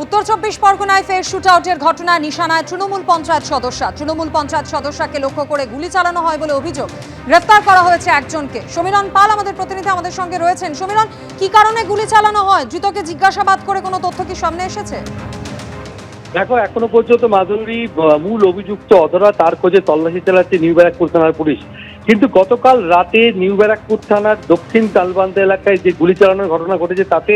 উত্তর চব্বিশ পরগনায় ফের শুট আউটের ঘটনা নিশানায় তৃণমূল পঞ্চায়েত সদস্য। তৃণমূল পঞ্চায়েত সদস্যকে লক্ষ্য করে গুলি চালানো হয় বলে অভিযোগ। গ্রেফতার করা হয়েছে একজনকে। সমীরণ পাল আমাদের প্রতিনিধি আমাদের সঙ্গে রয়েছেন। সমীরণ, কি কারণে গুলি চালানো হয়? ধৃতকে জিজ্ঞাসাবাদ করে কোনো তথ্য কি সামনে এসেছে? দেখো, এখনও পর্যন্ত মাধুরী মূল অভিযুক্ত অধরা তার খোঁজে তল্লাশি চালাচ্ছে নিউ ব্যারাকপুর থানার পুলিশ। কিন্তু গতকাল রাতে নিউ ব্যারাকপুর থানার দক্ষিণ তালবান্ধা এলাকায় যে গুলি চালানোর ঘটনা ঘটেছে, তাতে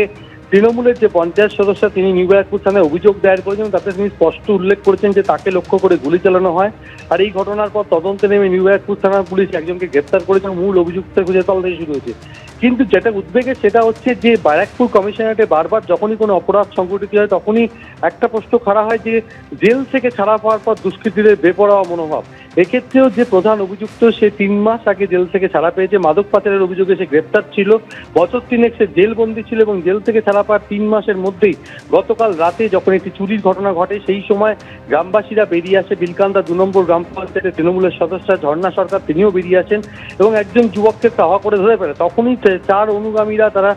তৃণমূলের যে পঞ্চায়েত সদস্য, তিনি নিউ ব্যারাকপুর থানায় অভিযোগ দায়ের করেছেন। তাতে তিনি স্পষ্ট উল্লেখ করেছেন যে তাকে লক্ষ্য করে গুলি চালানো হয়। আর এই ঘটনার পর তদন্তে নেমে নিউ ব্যারাকপুর থানার পুলিশ একজনকে গ্রেপ্তার করেছে এবং মূল অভিযুক্তের খুঁজে তল্লাশি শুরু হয়েছে। কিন্তু যেটা উদ্বেগের সেটা হচ্ছে যে ব্যারাকপুর কমিশনারেটে বারবার যখনই কোনো অপরাধ সংঘটিত হয়, তখনই একটা প্রশ্ন খাড়া হয় যে জেল থেকে ছাড়া পাওয়ার পর দুষ্কৃতীদের বেপরোয়া মনোভাব। এক্ষেত্রেও যে প্রধান অভিযুক্ত, সে তিন মাস আগে জেল থেকে ছাড়া পেয়েছে। মাদক পাচারের অভিযোগে সে গ্রেপ্তার ছিল। বছর তিনেক সে জেলবন্দি ছিল এবং জেল থেকে ছাড়া পাওয়ার তিন মাসের মধ্যেই গতকাল রাতে যখন একটি চুরির ঘটনা ঘটে, সেই সময় গ্রামবাসীরা বেরিয়ে আসে। বিলকান্দা দু নম্বর গ্রাম পঞ্চায়েতের তৃণমূলের সদস্য ঝর্ণা সরকার, তিনিও বেরিয়ে আসেন এবং একজন যুবককে তাহা করে ধরে ফেলে। তখনই চার অনুগামীরা তারা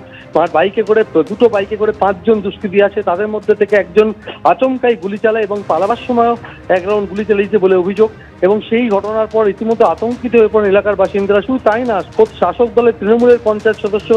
বাইকে করে, দুটো বাইকে করে পাঁচজন দুষ্কৃতী আছে। তাদের মধ্যে থেকে একজন আচমকাই গুলি চালায় এবং পালাবার সময়ও এক রাউন্ড গুলি চালিয়েছে বলে অভিযোগ। এবং সেই ঘটনার পর ইতিমধ্যে আতঙ্কিত হয়ে পড়েন এলাকার বাসিন্দারা। শুধু তাই না খোদ শাসক দলের তৃণমূলের পঞ্চায়েত সদস্য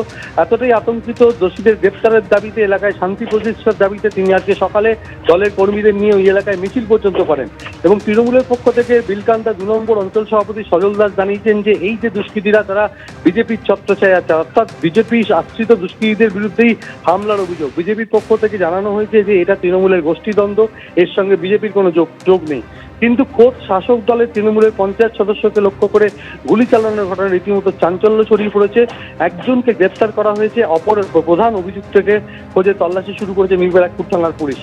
এতটাই আতঙ্কিত, দোষীদের গ্রেপ্তারের দাবিতে এলাকায় শান্তি প্রতিষ্ঠার দাবিতে তিনি আজকে সকালে দলের কর্মীদের নিয়ে ওই এলাকায় মিছিল পর্যন্ত করেন এবং তৃণমূলের পক্ষ থেকে বিলকান্দা দু নম্বর অঞ্চল সভাপতি সজল দাস জানিয়েছেন যে এই যে দুষ্কৃতীরা, তারা বিজেপির ছত্রছায়া অর্থাৎ বিজেপি আশ্রিত দুষ্কৃতীদের বিরুদ্ধেই হামলার অভিযোগ। বিজেপির পক্ষ থেকে জানানো হয়েছে যে এটা তৃণমূলের গোষ্ঠীদ্বন্দ্ব, এর সঙ্গে বিজেপির কোনো যোগ যোগ নেই। কিন্তু খোদ শাসক দলের তৃণমূলের পঞ্চায়েত সদস্যকে লক্ষ্য করে গুলি চালানোর ঘটনা রীতিমতো চাঞ্চল্য ছড়িয়ে পড়েছে। একজনকে গ্রেপ্তার করা হয়েছে, অপর প্রধান অভিযুক্তকে খোঁজে তল্লাশি শুরু করেছে ব্যারাকপুর থানার পুলিশ।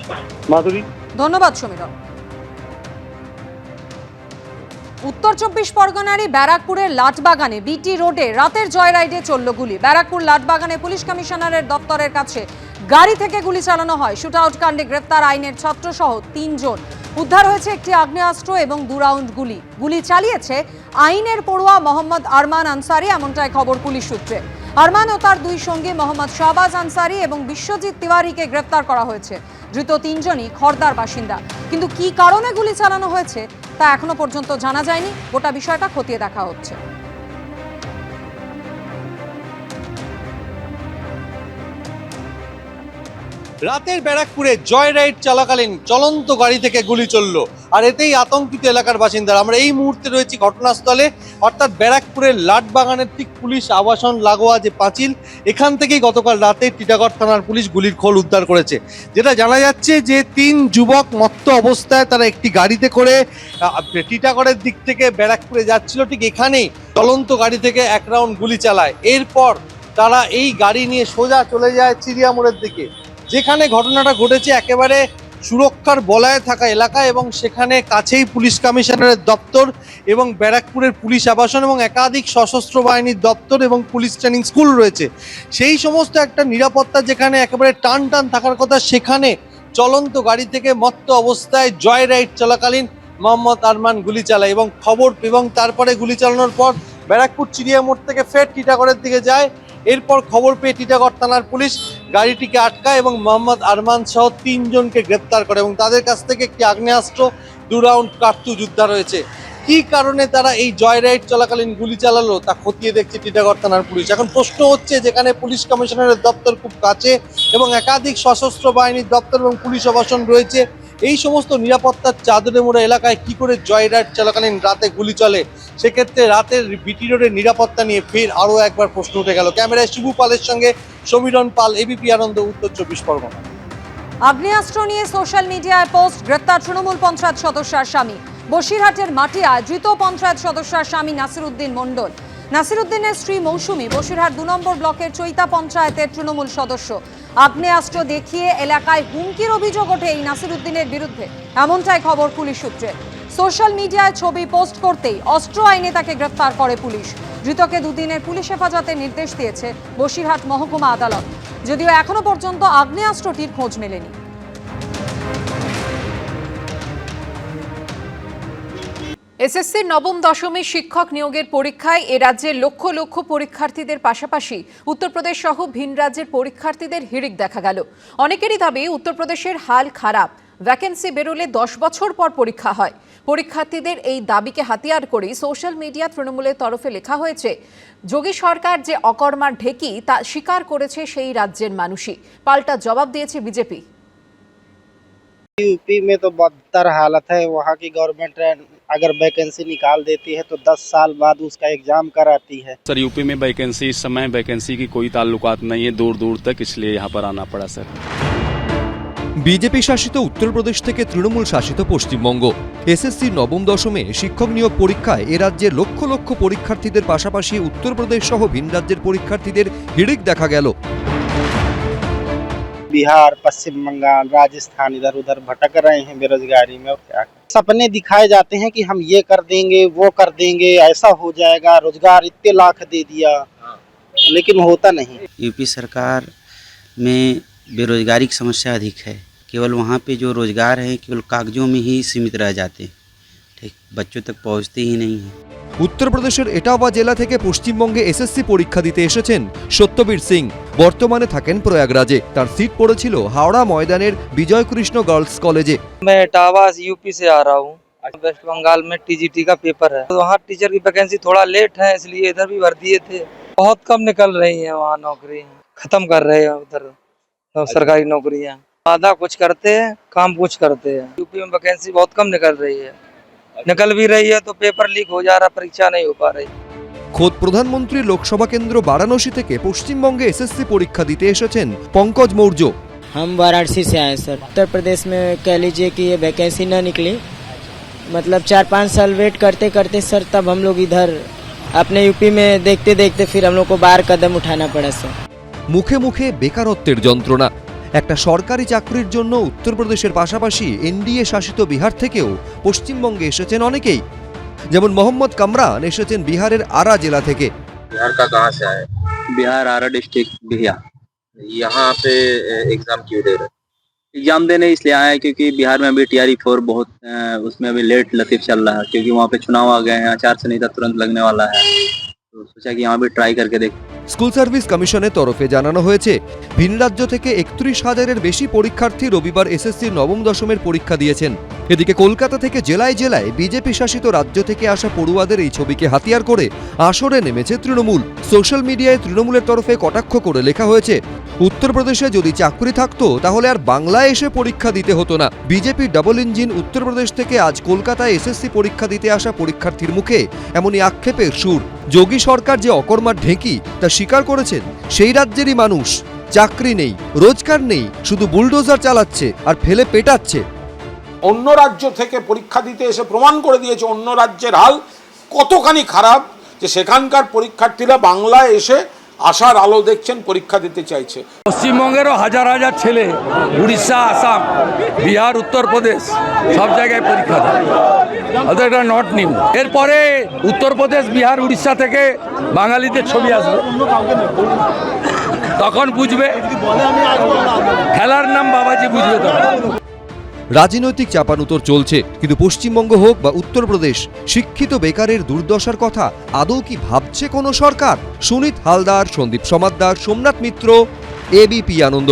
মাধুরী। ধন্যবাদ, সমীরণ। উত্তর চব্বিশ পরগনারই ব্যারাকপুরের লাটবাগানে বিটি রোডে রাতের জয়রাইডে চলল গুলি। ব্যারাকপুর লাটবাগানে পুলিশ কমিশনারের দপ্তরের কাছে গাড়ি থেকে গুলি চালানো হয়। শুট আউট কাণ্ডে গ্রেফতার আইনের ছাত্রসহ তিনজন। উদ্ধার হয়েছে একটি আগ্নেয়াস্ত্র এবং দু রাউন্ড গুলি। গুলি চালিয়েছে আইনের পড়ুয়া মোহাম্মদ আরমান আনসারি, এমনটাই খবর পুলিশ সূত্রে। আরমান ও তার দুই সঙ্গী মোহাম্মদ শাহবাজ আনসারি এবং বিশ্বজিৎ তিওয়ারিকে গ্রেপ্তার করা হয়েছে। ধৃত তিনজনই খর্দার বাসিন্দা। কিন্তু কি কারণে গুলি চালানো হয়েছে তা এখনও পর্যন্ত জানা যায়নি। গোটা বিষয়টা খতিয়ে দেখা হচ্ছে। রাতের ব্যারাকপুরে জয় রাইড চলাকালীন চলন্ত গাড়ি থেকে গুলি চলল। আর এতেই আতঙ্কিত এলাকার বাসিন্দারা। আমরা এই মুহূর্তে রয়েছি ঘটনাস্থলে। অর্থাৎ ব্যারাকপুরের লাটবাগানের ঠিক পুলিশ আবাসন লাগোয়া যে পাঁচিল, এখান থেকেই গতকাল রাতে টিটাগড় থানার পুলিশ গুলির খোল উদ্ধার করেছে। যেটা জানা যাচ্ছে যে তিন যুবক মত্ত অবস্থায় তারা একটি গাড়িতে করে টিটাগড়ের দিক থেকে ব্যারাকপুরে যাচ্ছিল। ঠিক এখানেই চলন্ত গাড়ি থেকে এক রাউন্ড গুলি চালায়। এরপর তারা এই গাড়ি নিয়ে সোজা চলে যায় চিড়িয়া মোড়ের দিকে। যেখানে ঘটনাটা ঘটেছে একেবারে সুরক্ষার বলায় থাকা এলাকা এবং সেখানে কাছেই পুলিশ কমিশনারের দপ্তর এবং ব্যারাকপুরের পুলিশ আবাসন এবং একাধিক সশস্ত্র বাহিনীর দপ্তর এবং পুলিশ ট্রেনিং স্কুল রয়েছে। সেই সমস্ত একটা নিরাপত্তা যেখানে একেবারে টান টান থাকার কথা, সেখানে চলন্ত গাড়ি থেকে মত্ত অবস্থায় জয় রাইড চলাকালীন মোহাম্মদ আরমান গুলি চালায় এবং খবর এবং তারপরে গুলি চালানোর পর ব্যারাকপুর চিড়িয়া মোড় থেকে ফের টিটাগড়ের দিকে যায়। এরপর খবর পেয়ে টিটাগড় থানার পুলিশ গাড়িটিকে আটকায় এবং মোহাম্মদ আরমান সহ তিনজনকে গ্রেপ্তার করে এবং তাদের কাছ থেকে একটি আগ্নেয়াস্ত্র, দু রাউন্ড কার্তুজ উদ্ধার হয়েছে কি কারণে তারা এই জয় রাইড চলাকালীন গুলি চালালো তা খতিয়ে দেখছে টিটাগড় থানার পুলিশ। এখন প্রশ্ন হচ্ছে যেখানে পুলিশ কমিশনারের দপ্তর খুব কাছে এবং একাধিক সশস্ত্র বাহিনীর দপ্তর এবং পুলিশ আবাসন রয়েছে, এই সমস্ত নিরাপত্তার চাদরে মোড়া এলাকায় কি করে জয় রাইড চলাকালীন রাতে গুলি চলে? সেক্ষেত্রে রাতের বিটি রোডের নিরাপত্তা নিয়ে ফের আরও একবার প্রশ্ন উঠে গেল। ক্যামেরায় শিবু পালের সঙ্গে সমীরণ পাল এবিপি আনন্দ, উত্তর চব্বিশ পরগনা। আগ্নেয়াস্ত্র নিয়ে সোশ্যাল মিডিয়ায় পোস্ট, গ্রেপ্তার তৃণমূল পঞ্চায়েত সদস্যার স্বামী। বসিরহাটের মাটিয়ায় ধৃত পঞ্চায়েত সদস্যার স্বামী নাসিরুদ্দিন মণ্ডল। নাসিরুদ্দিনের স্ত্রী মৌসুমী, বসিরহাট দু নম্বর ব্লকের চৈতা পঞ্চায়েতের তৃণমূল সদস্য। আগ্নেয়াস্ত্র দেখিয়ে এলাকায় হুমকির অভিযোগ ওঠে এই নাসিরুদ্দিনের বিরুদ্ধে। এমনটাই খবর পুলিশ সূত্রে। সোশ্যাল মিডিয়ায় ছবি পোস্ট করতেই অস্ত্র আইনে তাকে গ্রেফতার করে পুলিশ। ধৃতকে দুদিনের পুলিশ হেফাজতের নির্দেশ দিয়েছে বসিরহাট মহকুমা আদালত। যদিও এখনও পর্যন্ত আগ্নেয়াস্ত্রটির খোঁজ মেলেনি। এসএসসির নবম দশমী শিক্ষক নিয়োগের পরীক্ষায় এ রাজ্যের লক্ষ লক্ষ পরীক্ষার্থীদের পাশাপাশি উত্তরপ্রদেশ সহ ভিন রাজ্যের পরীক্ষার্থীদের হিড়িক দেখা গেল অনেকেরই দাবি উত্তরপ্রদেশের হাল খারাপ ভ্যাকেন্সি বেরোলে দশ বছর পর পরীক্ষা হয় পরীক্ষার্থীদের এই দাবিকে হাতিয়ার করেই সোশ্যাল মিডিয়া তৃণমূলের তরফে লেখা হয়েছে যোগী সরকার যে অকর্মার ঢেকি তা স্বীকার করেছে সেই রাজ্যের মানুষই পাল্টা জবাব দিয়েছে বিজেপি यूपी में तो बदतर हालत है वहाँ की गवर्नमेंट अगर वैकेंसी निकाल देती है तो 10 साल बाद उसका एग्जाम कराती है सर यूपी में वैकेंसी इस समय वैकेंसी की कोई ताल्लुकात नहीं है दूर दूर तक इसलिए यहाँ पर आना पड़ा सर বিজেপি শাসিত উত্তরপ্রদেশ থেকে তৃণমূল শাসিত পশ্চিমবঙ্গ এসএসসি নবম দশমে শিক্ষক নিয়োগ পরীক্ষায় এ রাজ্যের লক্ষ লক্ষ পরীক্ষার্থীদের পাশাপাশি উত্তরপ্রদেশ সহ ভিন রাজ্যের পরীক্ষার্থীদের হিড়িক দেখা গেল बिहार पश्चिम बंगाल राजस्थान इधर उधर भटक रहे हैं बेरोजगारी में और क्या करें। सपने दिखाए जाते हैं कि हम ये कर देंगे वो कर देंगे ऐसा हो जाएगा रोज़गार इतने लाख दे दिया। लेकिन होता नहीं। यूपी सरकार में बेरोजगारी की समस्या अधिक है। केवल वहाँ पे जो रोज़गार है केवल कागजों में ही सीमित रह जाते हैं। बच्चों तक पहुँचते ही नहीं हैं উত্তরপ্রদেশের এটাওয়া জেলা থেকে পশ্চিমবঙ্গে এসএসসি পরীক্ষা দিতে এসেছেন সত্যবীর সিং বর্তমানে থাকেন প্রয়াগরাজে তার সিট পড়েছিল হাওড়া ময়দানের বিজয় কৃষ্ণ গার্লস কলেজে मैं इटावा यूपी से आ रहा हूँ वेस्ट बंगाल में टीजीटी का पेपर है तो वहाँ टीचर की वैकेंसी थोड़ा लेट है इसलिए इधर भी भर दिए थे बहुत कम निकल रही है वहाँ नौकरी खत्म कर रहे हैं उधर तो सरकारी नौकरियाँ आधा कुछ करते हैं काम कुछ करते हैं यूपी में वैकेंसी बहुत कम निकल रही है निकल भी रही है तो पेपर लीक हो जा रहा परीक्षा नहीं हो पा रही খোদ প্রধানমন্ত্রী লোকসভা কেন্দ্র বারাণসী থেকে পশ্চিমবঙ্গে এসএসসি পরীক্ষা দিতে এসেছেন পঙ্কজ মৌর্য हम वाराणसी से आए सर उत्तर प्रदेश में कह लीजिए कि ये वैकेंसी न निकली मतलब चार पाँच साल वेट करते करते सर तब हम लोग इधर अपने यूपी में देखते देखते फिर हम लोग को बाहर कदम उठाना पड़ा सर মুখে মুখে বেকারত্বের যন্ত্রণা একটা সরকারি চাকরির জন্য উত্তরপ্রদেশের পাশাপাশি এনডিএ শাসিত বিহার থেকেও পশ্চিমবঙ্গে এসেছেন অনেকেই যেমন মোহাম্মদ কামরান এসেছেন বিহারের আরা জেলা থেকে बिहार का कहाँ से आए बिहार आरा डिस्ट्रिक्ट बिहार यहाँ पे एग्जाम क्यों दे रहे एग्जाम देने इसलिए आया है क्योंकि बिहार में अभी टी आर फोर बहुत अ, उसमें अभी लेट लतीफ चल रहा है क्योंकि वहाँ पे चुनाव आ गए हैं आचार संहिता तुरंत लगने वाला है तो सोचा कि यहाँ भी ट्राई करके देख স্কুল সার্ভিস কমিশনের তরফে জানানো হয়েছে, ভিন রাজ্য থেকে একত্রিশ হাজারের বেশি পরীক্ষার্থী রবিবার এসএসসির নবম দশমের পরীক্ষা দিয়েছেন। এদিকে কলকাতা থেকে জেলায় জেলায় বিজেপি শাসিত রাজ্য থেকে আসা পড়ুয়াদের এই ছবিকে হাতিয়ার করে আসরে নেমেছে তৃণমূল। সোশ্যাল মিডিয়ায় তৃণমূলের তরফে কটাক্ষ করে লেখা হয়েছে উত্তরপ্রদেশে যদি চাকরি থাকতো, তাহলে আর বাংলায় এসে পরীক্ষা দিতে হতো না। বিজেপি ডাবল ইঞ্জিন উত্তরপ্রদেশ থেকে আজ কলকাতায় এসএসসি পরীক্ষা দিতে আসা পরীক্ষার্থীর মুখে এমনই আক্ষেপের সুর। যোগী সরকার যে অকর্মার ঢেঁকি, তা স্বীকার করেছেন সেই রাজ্যেরই মানুষ। চাকরি নেই, রোজগার নেই, শুধু বুলডোজার চালাচ্ছে আর ফেলে পেটাচ্ছে। অন্য রাজ্য থেকে পরীক্ষা দিতে এসে প্রমাণ করে দিয়েছে অন্য রাজ্যের হাল কতখানি খারাপ যে সেখানকার পরীক্ষার্থীরা বাংলায় এসে আশার আলো দেখছেন, পরীক্ষা দিতে চাইছে। পশ্চিমবঙ্গেরও হাজার হাজার ছেলে, উড়িষ্যা, আসাম, বিহার, উত্তরপ্রদেশ, সব জায়গায় পরীক্ষা দেয়। ওদের এটা নট নিউ এরপরে উত্তরপ্রদেশ, বিহার, উড়িষ্যা থেকে বাঙালিদের ছবি আসবে। তখন বুঝবে। খেলার নাম বাবাজি বুঝবে তখন। রাজনৈতিক চাপানুতর চলছে, কিন্তু পশ্চিমবঙ্গ হোক বা উত্তরপ্রদেশ, শিক্ষিত বেকারের দুর্দশার কথা আদৌ কি ভাবছে কোনো সরকার? সুনীত হালদার, সন্দীপ সমাদ্দার, সোমনাথ মিত্র এবিপি আনন্দ।